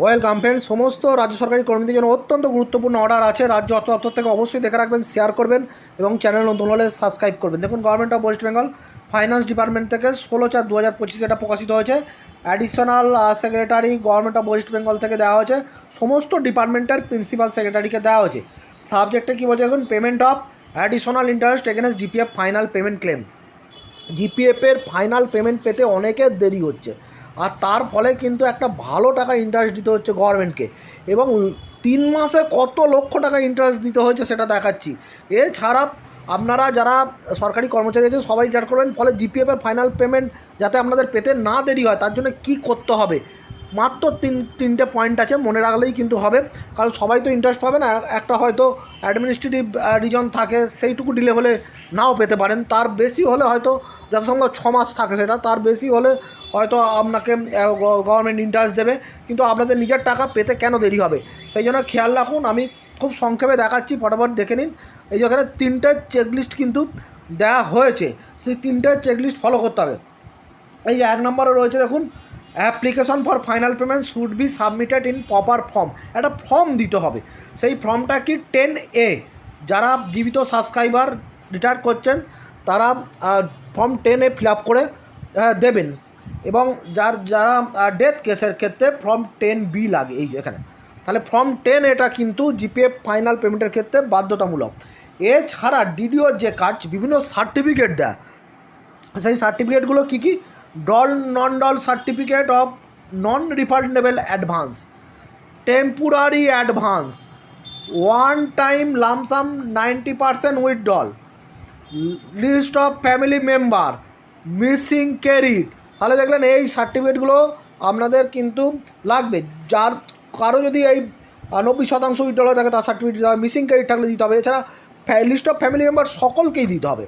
Welcome friend সমস্ত রাজ্য সরকারি কর্মীদের জন্য অত্যন্ত গুরুত্বপূর্ণ অর্ডার আছে। রাজ্য অর্থ দপ্তর থেকে অবশ্যই দেখে রাখবেন শেয়ার করবেন এবং চ্যানেল নতুন হলে সাবস্ক্রাইব করবেন। দেখুন government of West Bengal finance department থেকে ষোলো চার দু হাজার পঁচিশে এটা প্রকাশিত হয়েছে। Additional secretary government of West Bengal থেকে দেওয়া হয়েছে। সমস্ত ডিপার্টমেন্টের প্রিন্সিপাল সেক্রেটারিকে দেওয়া হয়েছে। সাবজেক্টে কী বলছে দেখুন payment of additional interest against GPF final payment claim জিপিএফের final payment পেতে অনেকের দেরি হচ্ছে। আর তার ফলে কিন্তু একটা ভালো টাকা ইন্টারেস্ট দিতে হচ্ছে গভর্নমেন্টকে এবং তিন মাসে কত লক্ষ টাকা ইন্টারেস্ট দিতে হয়েছে সেটা দেখাচ্ছি। এছাড়া আপনারা যারা সরকারি কর্মচারী আছেন, সবাই রিটায়ার করবেন, ফলে জিপিএফের ফাইনাল পেমেন্ট যাতে আপনাদের পেতে না দেরি হয়, তার জন্য কি করতে হবে? মাত্র তিন, তিনটে পয়েন্ট আছে, মনে রাখলেই কিন্তু হবে। কারণ সবাই তো ইন্টারেস্ট পাবে না, একটা হয়তো অ্যাডমিনিস্ট্রেটিভ রিজন থাকে, সেইটুকু ডিলে হলে নাও পেতে পারেন। তার বেশি হলে হয়তো, যথাসম্ভব ছ মাস থাকে সেটা, তার বেশি হলে হয়তো আপনাকে গভর্নমেন্ট ইন্টারেস্ট দেবে, কিন্তু আপনাদের নিজের টাকা পেতে কেন দেরি হবে? সেই জন্য খেয়াল রাখুন, আমি খুব সংক্ষেপে দেখাচ্ছি, ফটাফট দেখে নিন। এই যেখানে তিনটে চেকলিস্ট কিন্তু দেওয়া হয়েছে, সেই তিনটে চেকলিস্ট ফলো করতে হবে। এই এক নম্বরে রয়েছে দেখুন application for final payment should be submitted in proper form একটা ফর্ম দিতে হবে। সেই ফর্মটা কি টেন এ যারা জীবিত সাবস্ক্রাইবার রিটায়ার করছেন, তারা ফর্ম টেন এ ফিল আপ করে দেবেন। এবং যার, যারা ডেথ কেসের ক্ষেত্রে ফর্ম টেন বি লাগে, এই এখানে। তাহলে ফর্ম টেন এটা কিন্তু জিপিএফ ফাইনাল পেমেন্টের ক্ষেত্রে বাধ্যতামূলক। এছাড়া ডিডিও যে কাজ বিভিন্ন সার্টিফিকেট দেয়। সেই সার্টিফিকেটগুলো কী কী? Doll non doll certificate of non refundable advance temporary advance one time lump sum ninety percent withdrawal list of family member missing carried তাহলে দেখলেন এই সার্টিফিকেটগুলো আপনাদের কিন্তু লাগবে। যার কারও যদি এই নব্বই শতাংশ উইথড্রল থাকে, তার সার্টিফিকেট দিতে হবে মিসিং ক্যারিড থাকলে দিতে হবে। এছাড়া লিস্ট অফ ফ্যামিলি মেম্বার সকলকেই দিতে হবে।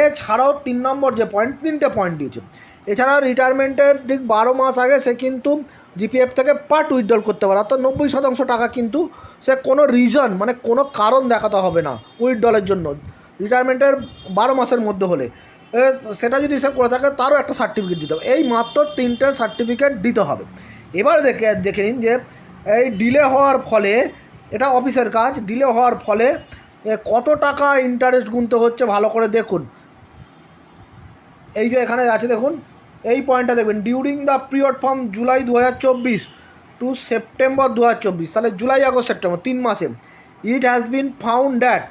এছাড়াও তিন নম্বর যে পয়েন্ট তিনটে পয়েন্ট দিয়েছে। এছাড়া রিটায়ারমেন্টের ঠিক বারো মাস আগে সে কিন্তু জিপিএফ থেকে পার্ট উইথড্রল করতে পারে। অর্থাৎ নব্বই শতাংশ টাকা কিন্তু সে কোনো রিজন মানে কোনো কারণ দেখাতে হবে না উইথড্রলের জন্য। রিটায়ারমেন্টের বারো মাসের মধ্যে হলে। সেটা যদি সে করে থাকে, তারও একটা সার্টিফিকেট দিতে হবে। এই মাত্র তিনটে সার্টিফিকেট দিতে হবে। এবার দেখে দেখে নিন যে, এই ডিলে হওয়ার ফলে, এটা অফিসের কাজ ডিলে হওয়ার ফলে কত টাকা ইন্টারেস্ট গুনতে হচ্ছে ভালো করে দেখুন। এই যে এখানে আছে দেখুন, এই পয়েন্টটা দেখবেন during the period from July দু হাজার চব্বিশ টু সেপ্টেম্বর দু হাজার চব্বিশ, তাহলে জুলাই আগস্ট সেপ্টেম্বর তিন মাসে। It has been found that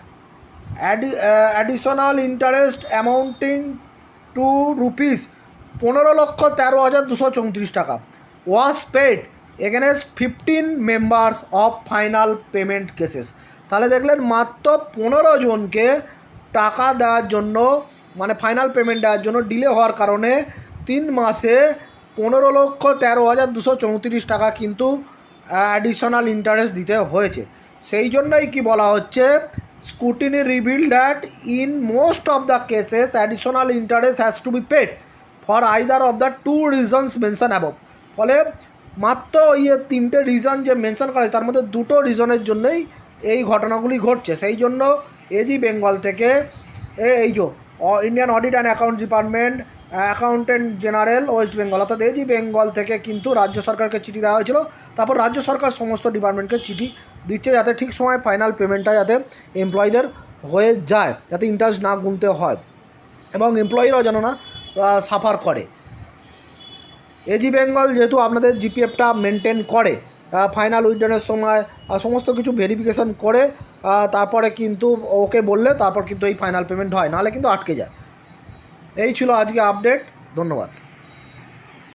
additional interest amounting to rupees পনেরো লক্ষ তেরো হাজার দুশো চৌত্রিশ টাকা। Was paid against fifteen members of final payment cases তাহলে দেখলেন মাত্র পনেরো জনকে টাকা দেওয়ার জন্য মানে ফাইনাল পেমেন্ট দেওয়ার জন্য ডিলে হওয়ার কারণে তিন মাসে পনেরো লক্ষ তেরো হাজার দুশো চৌত্রিশ টাকা কিন্তু অ্যাডিশনাল ইন্টারেস্ট দিতে হয়েছে। সেই জন্যই কি বলা হচ্ছে scrutiny reveal that in most of the cases additional interest has to be paid for either of the two reasons mention above ফলে মাত্র ইয়ে তিনটে রিজন যে মেনশন করা তার মধ্যে দুটো রিজনের জন্যই এই ঘটনাগুলি ঘটছে। সেই জন্য এজি বেঙ্গল থেকে এই যে Indian audit and account department accountant general West Bengal অর্থাৎ এজি বেঙ্গল থেকে কিন্তু রাজ্য সরকারকে চিঠি দেওয়া হয়েছিল। তারপর রাজ্য সরকার সমস্ত ডিপার্টমেন্টকে চিঠি দিচ্ছে যাতে ঠিক সময় ফাইনাল পেমেন্টটা যাতে এমপ্লয়ীদের হয়ে যায়, যাতে ইন্টারেস্ট না গুনতে হয়। এবং এমপ্লয়িরাও যেন না সাফার করে। এজি বেঙ্গল যেহেতু আপনাদের জিপিএফটা মেনটেন করে ফাইনাল উইড্রনের সময় সমস্ত কিছু ভেরিফিকেশন করে তারপরে কিন্তু ওকে বললে তারপর কিন্তু এই ফাইনাল পেমেন্ট হয়, নাহলে কিন্তু আটকে যায়। এই ছিল আজকে আপডেট ধন্যবাদ।